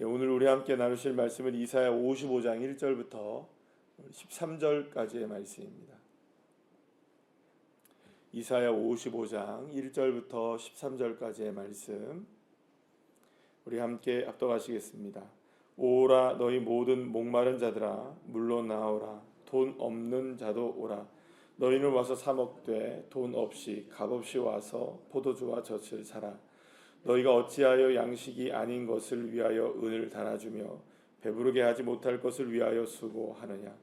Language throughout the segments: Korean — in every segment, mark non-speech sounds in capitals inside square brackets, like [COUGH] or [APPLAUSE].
예, 오늘 우리 함께 나누실 말씀은 이사야 55장 1절부터 13절까지의 말씀입니다. 이사야 55장 1절부터 13절까지의 말씀 우리 함께 압도하시겠습니다. 오라 너희 모든 목마른 자들아 물로 나오라 돈 없는 자도 오라 너희는 와서 사 먹되 돈 없이 값 없이 와서 포도주와 젖을 사라 너희가 어찌하여 양식이 아닌 것을 위하여 은을 달아주며 배부르게 하지 못할 것을 위하여 수고하느냐?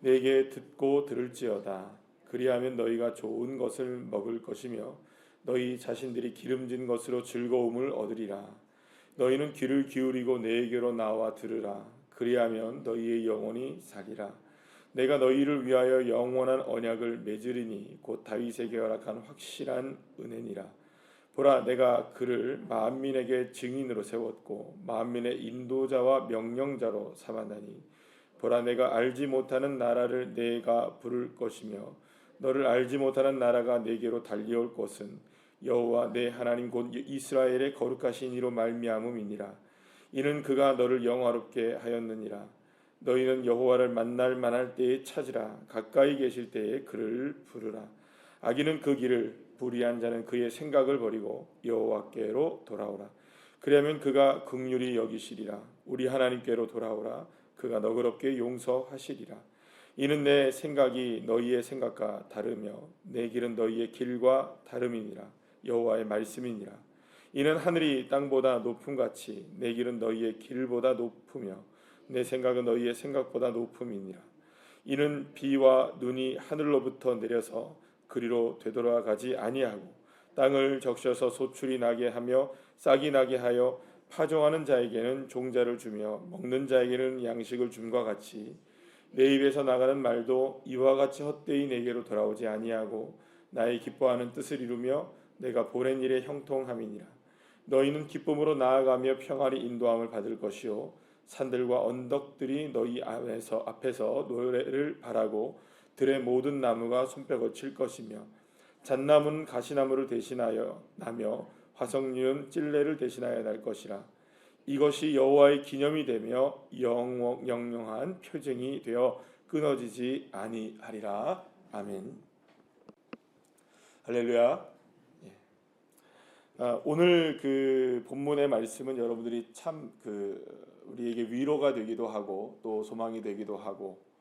내게 듣고 들을지어다. 그리하면 너희가 좋은 것을 먹을 것이며 너희 자신들이 기름진 것으로 즐거움을 얻으리라. 너희는 귀를 기울이고 내게로 나와 들으라. 그리하면 너희의 영혼이 살리라. 내가 너희를 위하여 영원한 언약을 맺으리니 곧 다윗에게 허락한 확실한 은혜니라 보라 내가 그를 만민에게 증인으로 세웠고 만민의 인도자와 명령자로 삼았나니 보라 내가 알지 못하는 나라를 내가 부를 것이며 너를 알지 못하는 나라가 내게로 달려올 것은 여호와 내 하나님 곧 이스라엘의 거룩하신 이로 말미암음이니라. 이는 그가 너를 영화롭게 하였느니라. 너희는 여호와를 만날 만할 때에 찾으라. 가까이 계실 때에 그를 부르라. 악인은 그 길을 불의한 자는 그의 생각을 버리고 여호와께로 돌아오라. 그러면 그가 긍휼히 여기시리라. 우리 하나님께로 돌아오라. 그가 너그럽게 용서하시리라. 이는 내 생각이 너희의 생각과 다르며 내 길은 너희의 길과 다름이니라. 여호와의 말씀이니라. 이는 하늘이 땅보다 높음 같이 내 길은 너희의 길보다 높으며 내 생각은 너희의 생각보다 높음이니라. 이는 비와 눈이 하늘로부터 내려서 그리로 되돌아가지 아니하고 땅을 적셔서 소출이 나게 하며 싹이 나게 하여 파종하는 자에게는 종자를 주며 먹는 자에게는 양식을 줌과 같이 내 입에서 나가는 말도 이와 같이 헛되이 내게로 돌아오지 아니하고 나의 기뻐하는 뜻을 이루며 내가 보낸 일에 형통함이니라. 너희는 기쁨으로 나아가며 평안히 인도함을 받을 것이요. 산들과 언덕들이 너희 앞에서 앞에서 노래를 바라고 들의 모든 나무가 손뼉을 칠 것이며 잣나무는 가시나무를 대신하여 나며 화석류는 찔레를 대신하여 날 것이라. 이것이 여호와의 기념이 되며 영원 영영한 표징이 되어 끊어지지 아니하리라. 아멘. 할렐루야. 예. 아, 오늘 그 본문의 말씀은 여러분들이 참 그 우리에게 위로가 되기도 하고 또 소망이 되기도 하고 어,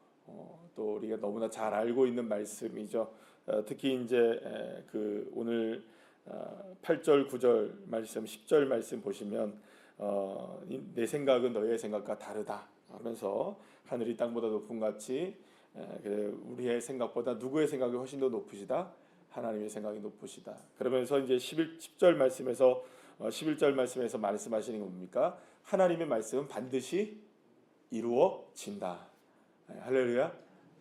또 우리가 너무나 잘 알고 있는 말씀이죠. 어, 특히 이제 에, 그 오늘 어, 8절 9절 말씀 10절 말씀 보시면 어, 이- 내 생각은 너희의 생각과 다르다. 하면서 하늘이 땅보다 높은 같이 우리의 생각보다 누구의 생각이 훨씬 더 높으시다? 하나님의 생각이 높으시다. 그러면서 이제 11, 10절 말씀에서 어, 11절 말씀에서 말씀하시는 게 뭡니까? 하나님의 말씀은 반드시 이루어진다. 네, 할렐루야.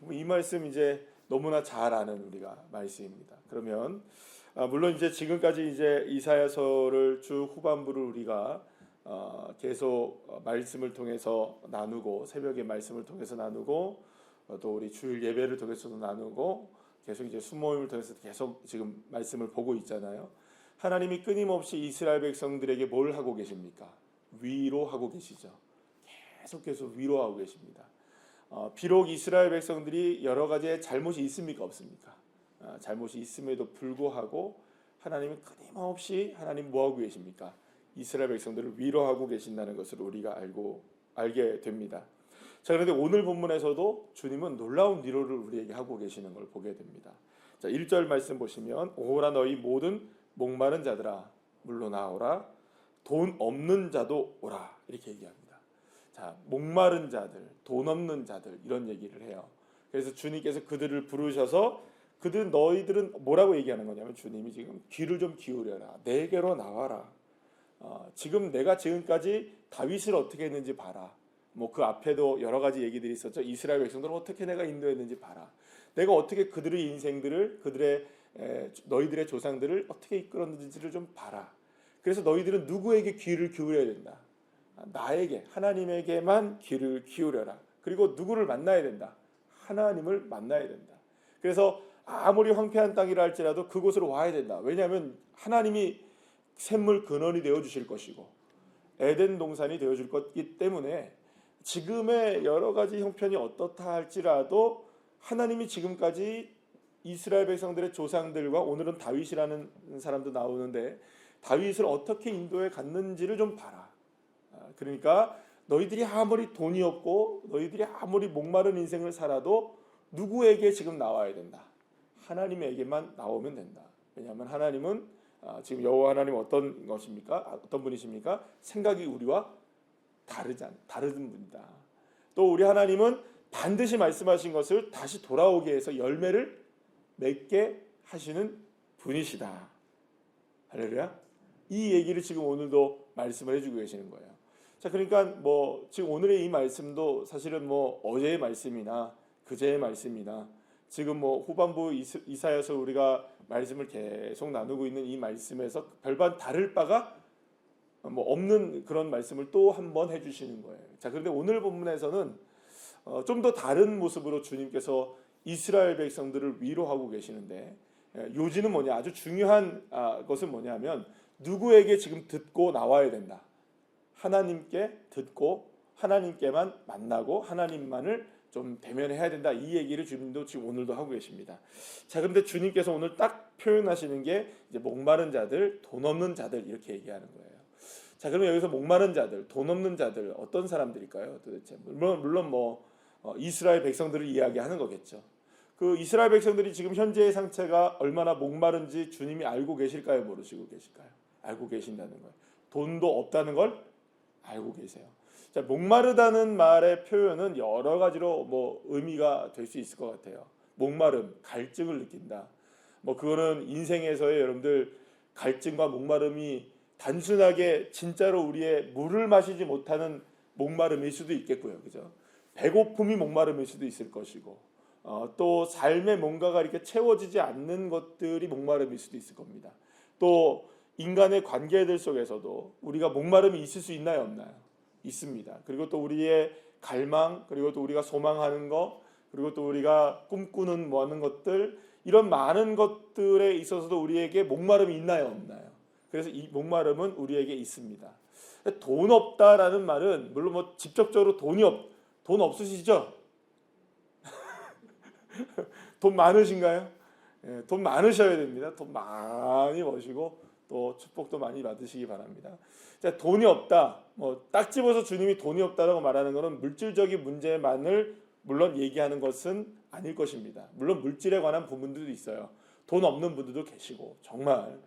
뭐이 말씀 이제 너무나 잘 아는 우리가 말씀입니다. 그러면 아, 물론 이제 지금까지 이제 이사야서를 쭉 후반부를 우리가 어, 계속 어, 말씀을 통해서 나누고 새벽에 말씀을 통해서 나누고 어, 또 우리 주일 예배를 통해서도 나누고 계속 이제 수모임을 통해서 계속 지금 말씀을 보고 있잖아요. 하나님이 끊임없이 이스라엘 백성들에게 뭘 하고 계십니까? 위로하고 계시죠. 계속 계속 위로하고 계십니다. 어, 비록 이스라엘 백성들이 여러 가지의 잘못이 있습니까 없습니까? 어, 잘못이 있음에도 불구하고 하나님은 끊임없이 하나님 뭐 하고 계십니까? 이스라엘 백성들을 위로하고 계신다는 것을 우리가 알고 알게 됩니다. 자 그런데 오늘 본문에서도 주님은 놀라운 위로를 우리에게 하고 계시는 걸 보게 됩니다. 자 1절 말씀 보시면 오라 너희 모든 목마른 자들아 물로 나오라 돈 없는 자도 오라 이렇게 얘기합니다. 자, 목마른 자들, 돈 없는 자들 이런 얘기를 해요. 그래서 주님께서 그들을 부르셔서 그들 너희들은 뭐라고 얘기하는 거냐면 주님이 지금 귀를 좀 기울여라. 내게로 나와라. 어, 지금 내가 지금까지 다윗을 어떻게 했는지 봐라. 뭐 그 앞에도 여러 가지 얘기들이 있었죠. 이스라엘 백성들을 어떻게 내가 인도했는지 봐라. 내가 어떻게 그들의 인생들을 그들의 에, 너희들의 조상들을 어떻게 이끌었는지를 좀 봐라. 그래서 너희들은 누구에게 귀를 기울여야 된다. 나에게 하나님에게만 귀를 기울여라. 그리고 누구를 만나야 된다. 하나님을 만나야 된다. 그래서 아무리 황폐한 땅이라 할지라도 그곳으로 와야 된다. 왜냐하면 하나님이 샘물 근원이 되어 주실 것이고 에덴 동산이 되어 줄 것이기 때문에 지금의 여러 가지 형편이 어떻다 할지라도 하나님이 지금까지 이스라엘 백성들의 조상들과 오늘은 다윗이라는 사람도 나오는데 다윗을 어떻게 인도해 갔는지를 좀 봐라. 아, 그러니까 너희들이 아무리 돈이 없고 너희들이 아무리 목마른 인생을 살아도 누구에게 지금 나와야 된다. 하나님에게만 나오면 된다. 왜냐하면 하나님은 아, 지금 여호와 하나님 어떤 것입니까? 아, 어떤 분이십니까? 생각이 우리와 다르지 않, 다른 분이다. 또 우리 하나님은 반드시 말씀하신 것을 다시 돌아오게 해서 열매를 맺게 하시는 분이시다. 할렐루야. 이 얘기를 지금 오늘도 말씀을 해주고 계시는 거예요. 자, 그러니까 뭐 지금 오늘의 이 말씀도 사실은 뭐 어제의 말씀이나 그제의 말씀이나 지금 뭐 후반부 이사야서 우리가 말씀을 계속 나누고 있는 이 말씀에서 별반 다를 바가 뭐 없는 그런 말씀을 또 한 번 해주시는 거예요. 자, 그런데 오늘 본문에서는 어, 좀 더 다른 모습으로 주님께서 이스라엘 백성들을 위로하고 계시는데 예, 요지는 뭐냐? 아주 중요한 아, 것은 뭐냐면 누구에게 지금 듣고 나와야 된다. 하나님께 듣고 하나님께만 만나고 하나님만을 좀 대면해야 된다. 이 얘기를 주님도 지금 오늘도 하고 계십니다. 자, 그런데 주님께서 오늘 딱 표현하시는 게 이제 목마른 자들, 돈 없는 자들 이렇게 얘기하는 거예요. 자, 그러면 여기서 목마른 자들, 돈 없는 자들 어떤 사람들일까요? 도대체 물론 물론 뭐 어, 이스라엘 백성들을 이야기하는 거겠죠. 그 이스라엘 백성들이 지금 현재의 상태가 얼마나 목마른지 주님이 알고 계실까요? 모르시고 계실까요? 알고 계신다는 거예요. 돈도 없다는 걸 알고 계세요. 자, 목마르다는 말의 표현은 여러 가지로 뭐 의미가 될 수 있을 것 같아요. 목마름, 갈증을 느낀다. 뭐 그거는 인생에서의 여러분들 갈증과 목마름이 단순하게 진짜로 우리의 물을 마시지 못하는 목마름일 수도 있겠고요. 그죠? 배고픔이 목마름일 수도 있을 것이고 어, 또 삶에 뭔가가 이렇게 채워지지 않는 것들이 목마름일 수도 있을 겁니다. 또 인간의 관계들 속에서도 우리가 목마름이 있을 수 있나요, 없나요? 있습니다. 그리고 또 우리의 갈망, 그리고 또 우리가 소망하는 것, 그리고 또 우리가 꿈꾸는 뭐 하는 것들 이런 많은 것들에 있어서도 우리에게 목마름이 있나요, 없나요? 그래서 이 목마름은 우리에게 있습니다. 돈 없다라는 말은 물론 뭐 직접적으로 돈이 없, 돈 없으시죠? [LAUGHS] 돈 많으신가요? 예, 돈 많으셔야 됩니다. 돈 많이 버시고 또 축복도 많이 받으시기 바랍니다. 자, 돈이 없다. 뭐 딱 집어서 주님이 돈이 없다라고 말하는 것은 물질적인 문제만을 물론 얘기하는 것은 아닐 것입니다. 물론 물질에 관한 부분들도 있어요. 돈 없는 분들도 계시고 정말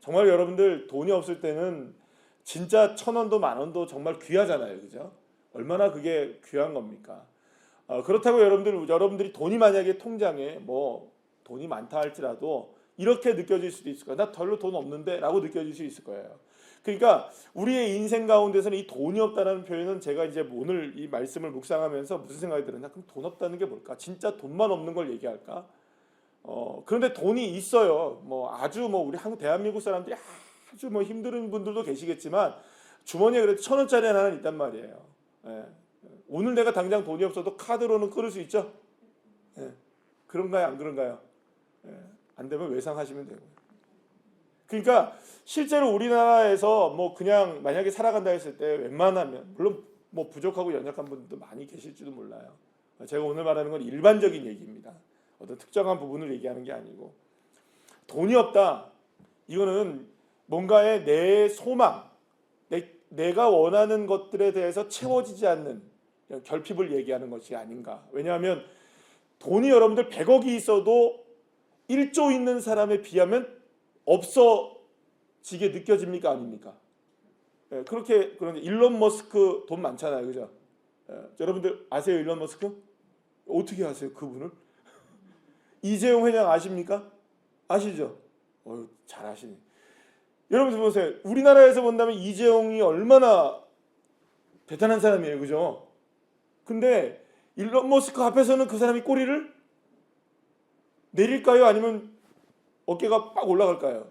정말 여러분들 돈이 없을 때는 진짜 천 원도 만 원도 정말 귀하잖아요, 그죠? 얼마나 그게 귀한 겁니까? 어, 그렇다고 여러분들 여러분들이 돈이 만약에 통장에 뭐 돈이 많다 할지라도 이렇게 느껴질 수도 있을 거예요. 나 별로 돈 없는데 라고 느껴질 수 있을 거예요. 그러니까 우리의 인생 가운데서는 이 돈이 없다라는 표현은 제가 이제 오늘 이 말씀을 묵상하면서 무슨 생각이 들었냐? 그럼 돈 없다는 게 뭘까? 진짜 돈만 없는 걸 얘기할까? 어, 그런데 돈이 있어요. 뭐 아주 뭐 우리 한국 대한민국 사람들이 아주 뭐 힘든 분들도 계시겠지만 주머니에 그래도 천 원짜리 하나는 있단 말이에요. 예. 오늘 내가 당장 돈이 없어도 카드로는 끊을 수 있죠. 예. 그런가요? 안 그런가요? 예. 안 되면 외상하시면 되고요. 그러니까 실제로 우리나라에서 뭐 그냥 만약에 살아간다 했을 때 웬만하면 물론 뭐 부족하고 연약한 분들도 많이 계실지도 몰라요. 제가 오늘 말하는 건 일반적인 얘기입니다. 어떤 특정한 부분을 얘기하는 게 아니고 돈이 없다. 이거는 뭔가의 내 소망, 내, 내가 원하는 것들에 대해서 채워지지 않는 결핍을 얘기하는 것이 아닌가. 왜냐하면 돈이 여러분들 100억이 있어도 1조 있는 사람에 비하면 없어지게 느껴집니까 아닙니까? 예, 그렇게 그런데 일론 머스크 돈 많잖아요, 그죠? 예, 여러분들 아세요, 일론 머스크? 어떻게 아세요, 그분을? [LAUGHS] 이재용 회장 아십니까? 아시죠? 어유 잘 아시네. 여러분들 보세요. 우리나라에서 본다면 이재용이 얼마나 대단한 사람이에요, 그죠? 근데 일론 머스크 앞에서는 그 사람이 꼬리를 내릴까요? 아니면 어깨가 빡 올라갈까요?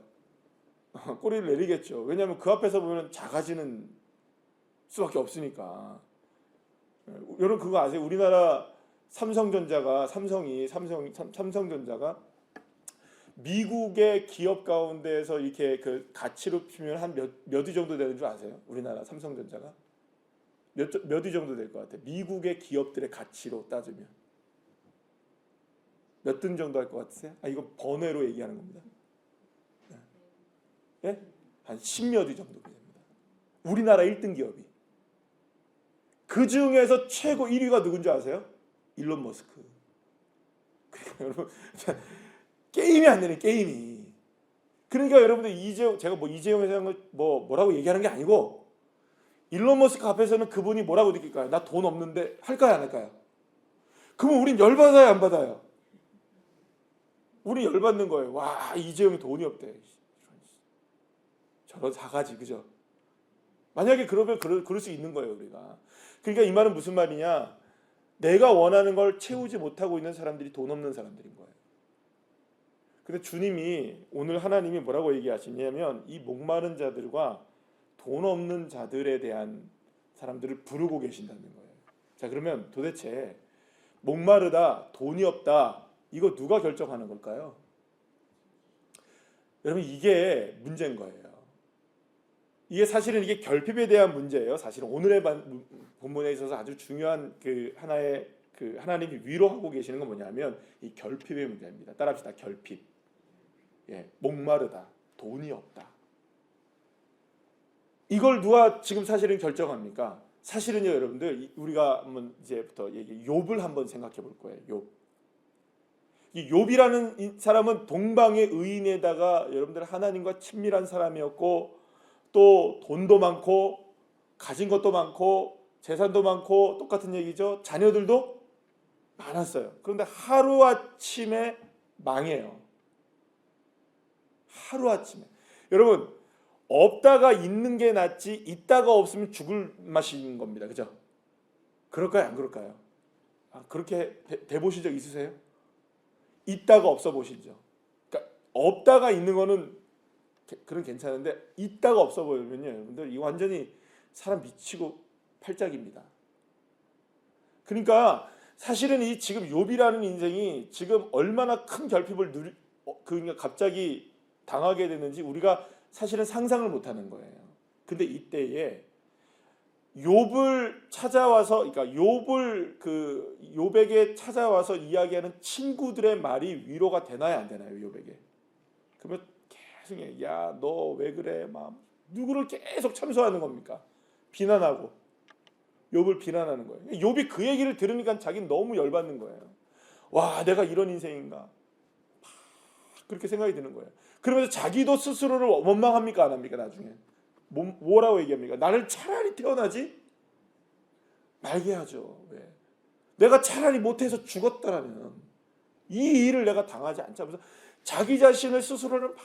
[LAUGHS] 꼬리를 내리겠죠. 왜냐하면 그 앞에서 보면 작아지는 수밖에 없으니까. 여러분 그거 아세요? 우리나라 삼성전자가 삼성이 삼성 삼- 삼성전자가 미국의 기업 가운데에서 이렇게 그 가치로 피면 한몇몇 위 정도 되는 줄 아세요? 우리나라 삼성전자가 몇몇 위 정도 될 것 같아요. 미국의 기업들의 가치로 따지면 몇 등 정도 할 것 같으세요? 아 이거 번외로 얘기하는 겁니다. 예? 한 10몇 위 정도 됩니다. 우리나라 1등 기업이. 그 중에서 최고 1위가 누군지 아세요? 일론 머스크. 그러니까 [LAUGHS] 여러분 게임이 안 되네 게임이. 그러니까 여러분들 이재용 제가 뭐 이재용 회장을 뭐 뭐라고 얘기하는 게 아니고 일론 머스크 앞에서는 그분이 뭐라고 느낄까요? 나 돈 없는데 할까요 안 할까요? 그러면 우린 열 받아요 안 받아요? 우리 열 받는 거예요. 와 이재용이 돈이 없대. 저런 사가지 그죠? 만약에 그러면 그럴, 그럴 수 있는 거예요 우리가. 그러니까 이 말은 무슨 말이냐? 내가 원하는 걸 채우지 못하고 있는 사람들이 돈 없는 사람들인 거예요. 근데 주님이 오늘 하나님이 뭐라고 얘기하시냐면 이 목마른 자들과 돈 없는 자들에 대한 사람들을 부르고 계신다는 거예요. 자 그러면 도대체 목마르다 돈이 없다 이거 누가 결정하는 걸까요? 여러분 이게 문제인 거예요. 이게 사실은 이게 결핍에 대한 문제예요. 사실은 오늘의 반- 본문에 있어서 아주 중요한 그 하나의 그 하나님이 위로하고 계시는 건 뭐냐면 이 결핍의 문제입니다. 따라합시다. 결핍. 예, 목마르다. 돈이 없다. 이걸 누가 지금 사실은 결정합니까? 사실은요, 여러분들 이- 우리가 한번 이제부터 욥을 한번 생각해 볼 거예요. 욥. 이 욥이라는 이 사람은 동방의 의인에다가 여러분들 하나님과 친밀한 사람이었고 또 돈도 많고 가진 것도 많고 재산도 많고 똑같은 얘기죠. 자녀들도 많았어요. 그런데 하루 아침에 망해요. 하루 아침에 여러분 없다가 있는 게 낫지 있다가 없으면 죽을 맛인 겁니다. 그죠? 그럴까요? 안 그럴까요? 아, 그렇게 돼, 돼 보신 적 있으세요? 있다가 없어 보시죠. 그러니까 없다가 있는 거는 게- 그런 괜찮은데 있다가 없어 보이면요, 여러분들 이 완전히 사람 미치고 팔짝입니다. 그러니까 사실은 이 지금 욥이라는 인생이 지금 얼마나 큰 결핍을 누리 어, 그러니까 갑자기 당하게 되는지 우리가 사실은 상상을 못하는 거예요. 근데 이때에 욥을 찾아와서 그러니까 욥을 그 욥에게 찾아와서 이야기하는 친구들의 말이 위로가 되나요 안 되나요 욥에게? 그러면 계속 야너 왜 그래 막 누구를 계속 참소하는 겁니까? 비난하고 욥을 비난하는 거예요. 욥이 그 얘기를 들으니까 자기는 너무 열받는 거예요. 와 내가 이런 인생인가? 막 그렇게 생각이 드는 거예요. 그러면서 자기도 스스로를 원망합니까 안 합니까 나중에? 뭐, 뭐라고 얘기합니까? 나를 차라리 태어나지 말게 하죠. 왜? 내가 차라리 못해서 죽었다라면 이 일을 내가 당하지 않자면서 자기 자신을 스스로를 막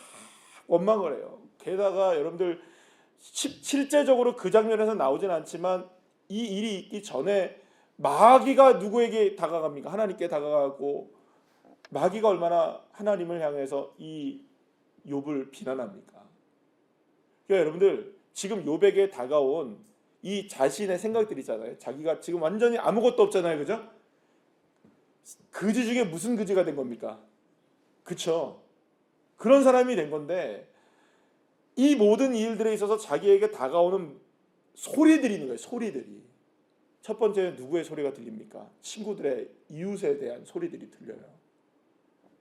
원망을 해요. 게다가 여러분들 시- 실제적으로 그 장면에서 나오진 않지만 이 일이 있기 전에 마귀가 누구에게 다가갑니까? 하나님께 다가가고 마귀가 얼마나 하나님을 향해서 이 욥을 비난합니까? 그러니까 여러분들 지금 욥에게 다가온 이 자신의 생각들 있잖아요. 자기가 지금 완전히 아무것도 없잖아요. 그죠? 그지 중에 무슨 그지가 된 겁니까? 그쵸? 그런 사람이 된 건데 이 모든 일들에 있어서 자기에게 다가오는 소리들이 있는 거예요. 소리들이. 첫 번째는 누구의 소리가 들립니까? 친구들의 이웃에 대한 소리들이 들려요.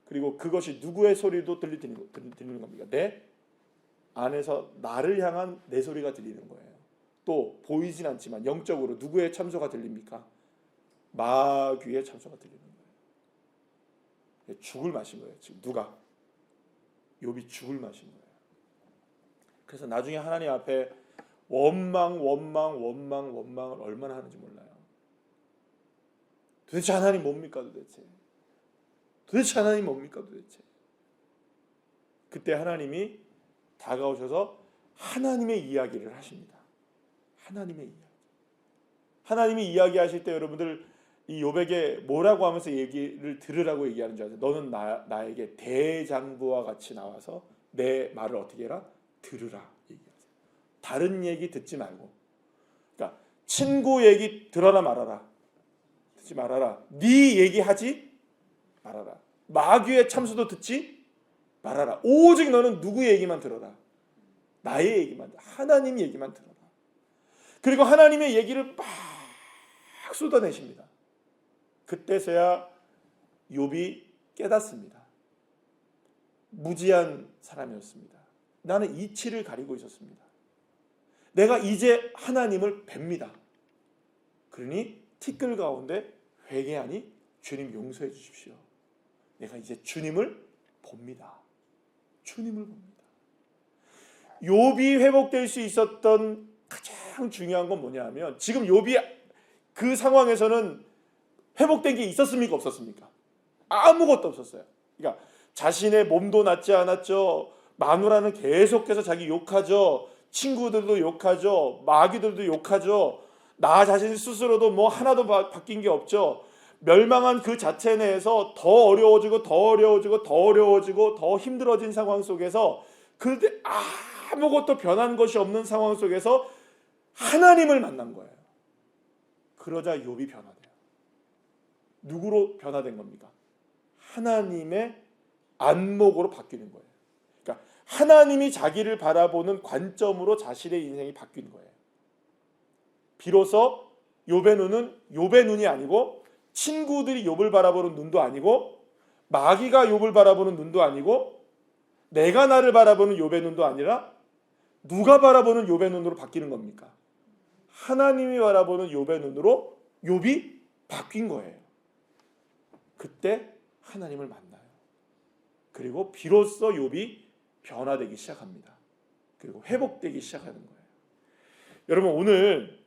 그리고 그것이 누구의 소리도 들리는, 겁니까? 내 안에서 나를 향한 내 소리가 들리는 거예요. 또 보이진 않지만 영적으로 누구의 참소가 들립니까? 마귀의 참소가 들리는 거예요. 죽을 마신 거예요. 지금 누가? 욥이 죽을 마신 거예요. 그래서 나중에 하나님 앞에 원망, 원망, 원망, 원망을 얼마나 하는지 몰라요. 도대체 하나님 뭡니까 도대체? 도대체 하나님 뭡니까 도대체? 그때 하나님이 다가오셔서 하나님의 이야기를 하십니다. 하나님의 이야기. 하나님이 이야기하실 때 여러분들 이 요백에 뭐라고 하면서 얘기를 들으라고 얘기하는 줄 아세요? 너는 나, 나에게 대장부와 같이 나와서 내 말을 어떻게 해라? 들으라 얘기하세요. 다른 얘기 듣지 말고. 그러니까 친구 얘기 들어라 말아라. 듣지 말아라. 네 얘기하지 말아라. 마귀의 참수도 듣지 말하라. 오직 너는 누구 얘기만 들어라. 나의 얘기만, 하나님 얘기만 들어라. 그리고 하나님의 얘기를 막 쏟아내십니다. 그때서야 욥이 깨닫습니다. 무지한 사람이었습니다. 나는 이치를 가리고 있었습니다. 내가 이제 하나님을 뵙니다. 그러니 티끌 가운데 회개하니 주님 용서해 주십시오. 내가 이제 주님을 봅니다. 주님을 봅니다. 욥이 회복될 수 있었던 가장 중요한 건 뭐냐면 지금 욥이 그 상황에서는 회복된 게 있었습니까 없었습니까? 아무것도 없었어요. 그러니까 자신의 몸도 낫지 않았죠. 마누라는 계속해서 자기 욕하죠. 친구들도 욕하죠. 마귀들도 욕하죠. 나 자신 스스로도 뭐 하나도 바, 바뀐 게 없죠. 멸망한 그 자체 내에서 더 어려워지고 더 어려워지고 더 어려워지고 더 힘들어진 상황 속에서 그런데 아무것도 변한 것이 없는 상황 속에서 하나님을 만난 거예요. 그러자 욥이 변화돼요. 누구로 변화된 겁니까? 하나님의 안목으로 바뀌는 거예요. 그러니까 하나님이 자기를 바라보는 관점으로 자신의 인생이 바뀐 거예요. 비로소 욥의 눈은 욥의 눈이 아니고 친구들이 욥을 바라보는 눈도 아니고 마귀가 욥을 바라보는 눈도 아니고 내가 나를 바라보는 욥의 눈도 아니라 누가 바라보는 욥의 눈으로 바뀌는 겁니까? 하나님이 바라보는 욥의 눈으로 욥이 바뀐 거예요. 그때 하나님을 만나요. 그리고 비로소 욥이 변화되기 시작합니다. 그리고 회복되기 시작하는 거예요. 여러분 오늘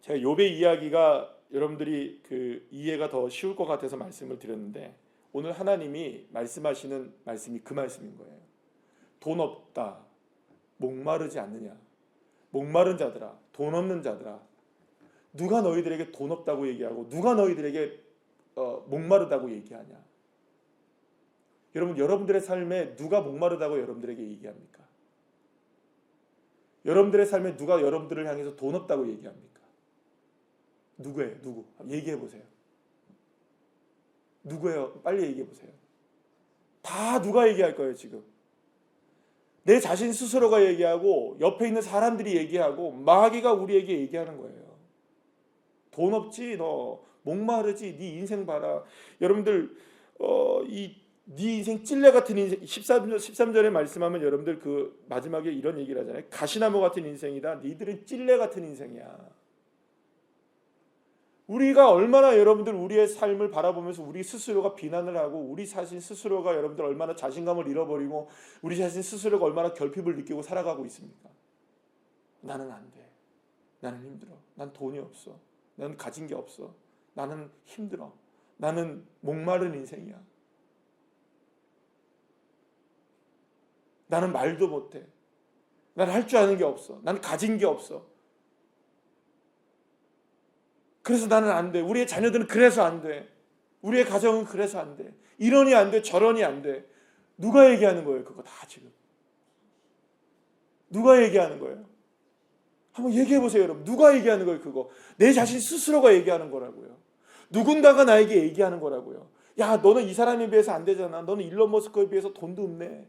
제가 욥의 이야기가 여러분들이 그 이해가 더 쉬울 것 같아서 말씀을 드렸는데 오늘 하나님이 말씀하시는 말씀이 그 말씀인 거예요. 돈 없다. 목마르지 않느냐. 목마른 자들아, 돈 없는 자들아. 누가 너희들에게 돈 없다고 얘기하고 누가 너희들에게 어, 목마르다고 얘기하냐. 여러분 여러분들의 삶에 누가 목마르다고 여러분들에게 얘기합니까? 여러분들의 삶에 누가 여러분들을 향해서 돈 없다고 얘기합니까? 누구예요? 누구? 얘기해 보세요. 누구예요? 빨리 얘기해 보세요. 다 누가 얘기할 거예요, 지금. 내 자신 스스로가 얘기하고 옆에 있는 사람들이 얘기하고 마귀가 우리에게 얘기하는 거예요. 돈 없지 너 목마르지 네 인생 봐라. 여러분들 어, 이네 인생 찔레 같은 인생 13절 13절에 말씀하면 여러분들 그 마지막에 이런 얘기를 하잖아요. 가시나무 같은 인생이다. 니들은 찔레 같은 인생이야. 우리가 얼마나 여러분들 우리의 삶을 바라보면서 우리 스스로가 비난을 하고 우리 자신 스스로가 여러분들 얼마나 자신감을 잃어버리고 우리 자신 스스로가 얼마나 결핍을 느끼고 살아가고 있습니까? 나는 안 돼. 나는 힘들어. 난 돈이 없어. 나는 가진 게 없어. 나는 힘들어. 나는 목마른 인생이야. 나는 말도 못해. 나는 할줄 아는 게 없어. 나는 가진 게 없어. 그래서 나는 안 돼. 우리의 자녀들은 그래서 안 돼. 우리의 가정은 그래서 안 돼. 이러니 안 돼. 저러니 안 돼. 누가 얘기하는 거예요? 그거 다 지금. 누가 얘기하는 거예요? 한번 얘기해 보세요, 여러분. 누가 얘기하는 거예요, 그거? 내 자신 스스로가 얘기하는 거라고요. 누군가가 나에게 얘기하는 거라고요. 야, 너는 이 사람에 비해서 안 되잖아. 너는 일론 머스크에 비해서 돈도 없네.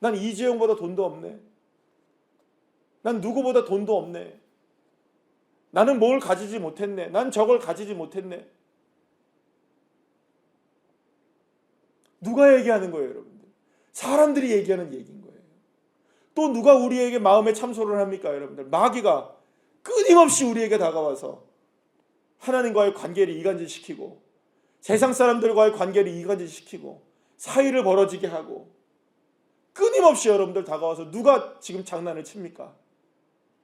난 이재용보다 돈도 없네. 난 누구보다 돈도 없네. 나는 뭘 가지지 못했네. 난 저걸 가지지 못했네. 누가 얘기하는 거예요, 여러분들? 사람들이 얘기하는 얘기인 거예요. 또 누가 우리에게 마음에 참소를 합니까, 여러분들? 마귀가 끊임없이 우리에게 다가와서 하나님과의 관계를 이간질시키고 세상 사람들과의 관계를 이간질시키고 사이를 벌어지게 하고 끊임없이 여러분들 다가와서 누가 지금 장난을 칩니까?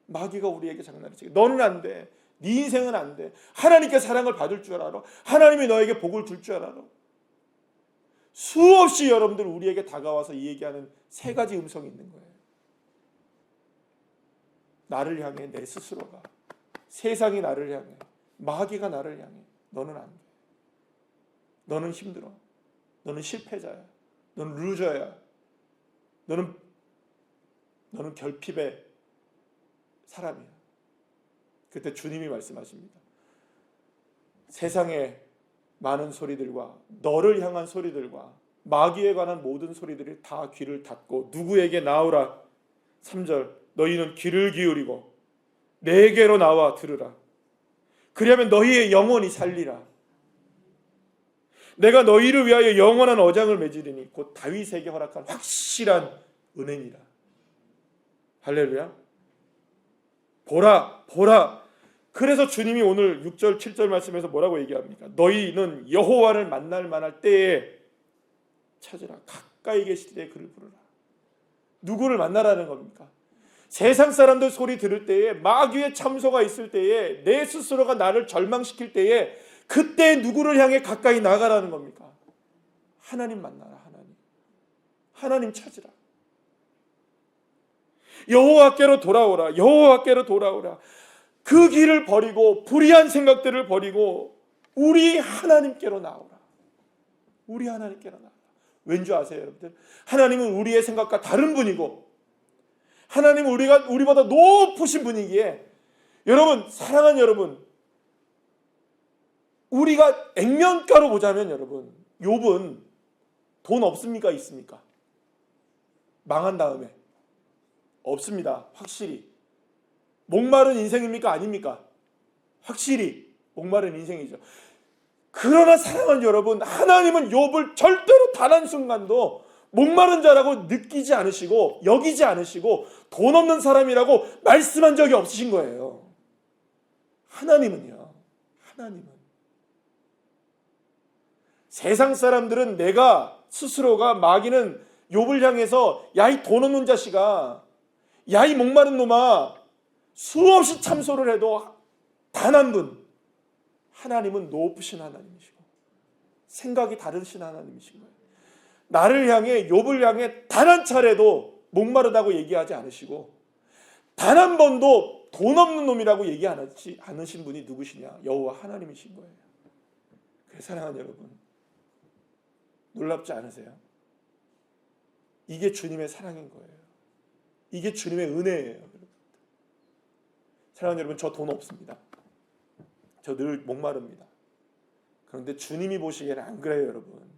마귀가 우리에게 장난을 치게. 너는 안 돼. 네 인생은 안 돼. 하나님께 사랑을 받을 줄 알아. 하나님이 너에게 복을 줄 줄 알아. 수없이 여러분들 우리에게 다가와서 이 얘기하는 세 가지 음성이 있는 거예요. 나를 향해 내 스스로가 세상이 나를 향해 마귀가 나를 향해 너는 안 돼. 너는 힘들어. 너는 실패자야. 너는 루저야. 너는 너는 결핍의 사람이야. 그때 주님이 말씀하십니다. 세상의 많은 소리들과 너를 향한 소리들과 마귀에 관한 모든 소리들이 다 귀를 닫고 누구에게 나오라. 3절 너희는 귀를 기울이고 내게로 나와 들으라. 그리하면 너희의 영혼이 살리라. 내가 너희를 위하여 영원한 어장을 맺으리니 곧 다윗에게 허락한 확실한 은혜니라. 할렐루야. 보라, 보라. 그래서 주님이 오늘 6절, 7절 말씀에서 뭐라고 얘기합니까? 너희는 여호와를 만날 만할 때에 찾으라. 가까이 계실 때 그를 부르라. 누구를 만나라는 겁니까? 세상 사람들 소리 들을 때에 마귀의 참소가 있을 때에 내 스스로가 나를 절망시킬 때에 그때 누구를 향해 가까이 나가라는 겁니까? 하나님 만나라 하나님. 하나님 찾으라. 여호와께로 돌아오라. 여호와께로 돌아오라. 그 길을 버리고 불의한 생각들을 버리고 우리 하나님께로 나오라. 우리 하나님께로 나오라. 왠지 아세요, 여러분들? 하나님은 우리의 생각과 다른 분이고 하나님은 우리가 우리보다 높으신 분이기에 여러분 사랑하는 여러분 우리가 액면가로 보자면 여러분 욥은 돈 없습니까 있습니까? 망한 다음에 없습니다. 확실히 목마른 인생입니까 아닙니까? 확실히 목마른 인생이죠. 그러나 사랑하는 여러분 하나님은 욥을 절대로 단 한 순간도 목마른 자라고 느끼지 않으시고 여기지 않으시고 돈 없는 사람이라고 말씀한 적이 없으신 거예요. 하나님은요. 하나님은 세상 사람들은 내가 스스로가 마귀는 욥을 향해서 야 이 돈 없는 자식아 야 이 목마른 놈아 수없이 참소를 해도 단 한 분 하나님은 높으신 하나님이시고 생각이 다르신 하나님이신 거예요. 나를 향해 욥을 향해 단 한 차례도 목마르다고 얘기하지 않으시고 단 한 번도 돈 없는 놈이라고 얘기하지 않으신 분이 누구시냐? 여호와 하나님이신 거예요. 그래서 사랑하는 여러분 놀랍지 않으세요? 이게 주님의 사랑인 거예요. 이게 주님의 은혜예요. 사랑하는 여러분 저 돈 없습니다. 저 늘 목마릅니다. 그런데 주님이 보시기에는 안 그래요, 여러분.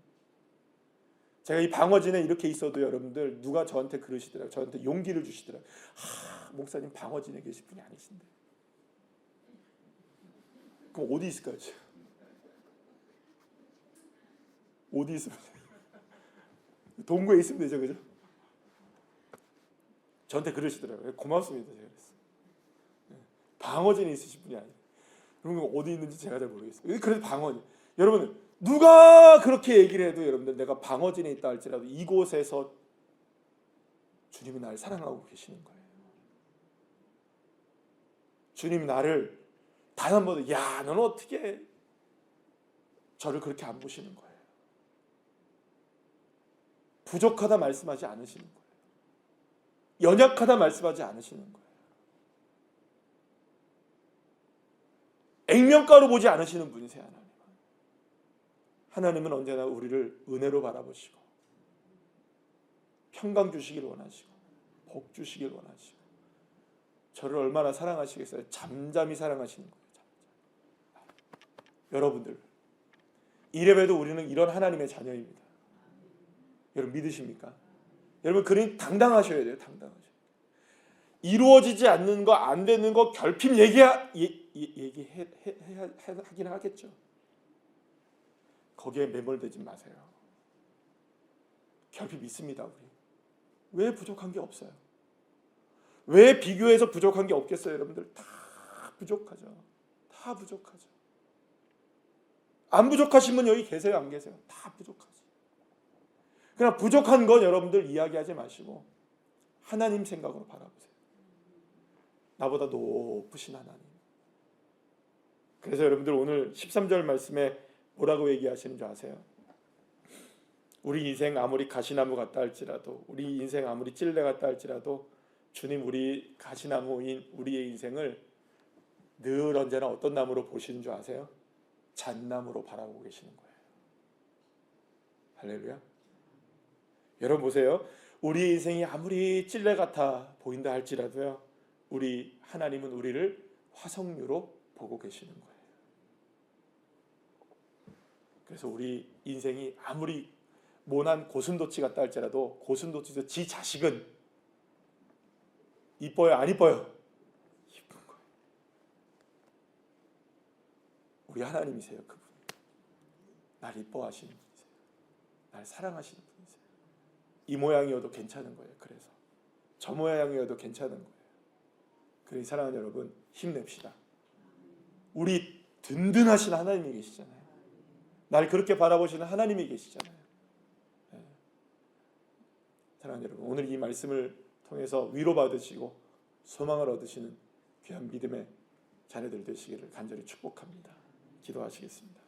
제가 이 방어진에 이렇게 있어도 여러분들 누가 저한테 그러시더라고요. 저한테 용기를 주시더라고요. 하, 목사님 방어진에 계실 분이 아니신데. 그럼 어디 있을까요? 지금? 어디 있으면 동구에 있으면 되죠, 그죠? 저한테 그러시더라고요. 고맙습니다, 제가 그랬어요. 방어진에 있으신 분이 아니에요. 거 어디 있는지 제가 잘 모르겠어요. 그래도 방어진. 여러분 누가 그렇게 얘기를 해도 여러분들 내가 방어진에 있다 할지라도 이곳에서 주님이 나를 사랑하고 계시는 거예요. 주님이 나를 단 한 번도 야 너는 어떻게 저를 그렇게 안 보시는 거예요. 부족하다 말씀하지 않으시는 거예요. 연약하다 말씀하지 않으시는 거예요. 액면가로 보지 않으시는 분이세요, 하나님. 하나님은 언제나 우리를 은혜로 바라보시고 평강 주시길 원하시고 복 주시길 원하시고 저를 얼마나 사랑하시겠어요? 잠잠히 사랑하시는 거예요. 잠잠. 여러분들 이래봬도 우리는 이런 하나님의 자녀입니다. 여러분 믿으십니까? 여러분 그러니 당당하셔야 돼요. 당당하셔야 돼요. 이루어지지 않는 거 안 되는 거 결핍 얘기 얘기해 하긴 하겠죠. 거기에 매몰되지 마세요. 결핍 있습니다, 우리. 왜 부족한 게 없어요? 왜 비교해서 부족한 게 없겠어요, 여러분들? 다 부족하죠. 다 부족하죠. 안 부족하신 분 여기 계세요, 안 계세요? 다 부족하죠. 그러나 부족한 건 여러분들 이야기하지 마시고 하나님 생각으로 바라보세요. 나보다 높으신 하나님. 그래서 여러분들 오늘 13절 말씀에 뭐라고 얘기하시는 줄 아세요? 우리 인생 아무리 가시나무 같다 할지라도 우리 인생 아무리 찔레 같다 할지라도 주님 우리 가시나무인 우리의 인생을 늘 언제나 어떤 나무로 보시는 줄 아세요? 잣나무로 바라보고 계시는 거예요. 할렐루야. 여러분 보세요. 우리 인생이 아무리 찔레 같아 보인다 할지라도요. 우리 하나님은 우리를 화석류로 보고 계시는 거예요. 그래서 우리 인생이 아무리 모난 고슴도치 같다 할지라도 고슴도치도 지 자식은 이뻐요 안 이뻐요? 이쁜 거예요. 우리 하나님이세요 그분. 날 이뻐하시는 분이세요. 날 사랑하시는 분이세요. 이 모양이어도 괜찮은 거예요. 그래서 저 모양이어도 괜찮은 거예요. 그러니 사랑하는 여러분 힘냅시다. 우리 든든하신 하나님이 계시잖아요. 날 그렇게 바라보시는 하나님이 계시잖아요. 네. 사랑하는 여러분 오늘 이 말씀을 통해서 위로받으시고 소망을 얻으시는 귀한 믿음의 자녀들 되시기를 간절히 축복합니다. 기도하시겠습니다.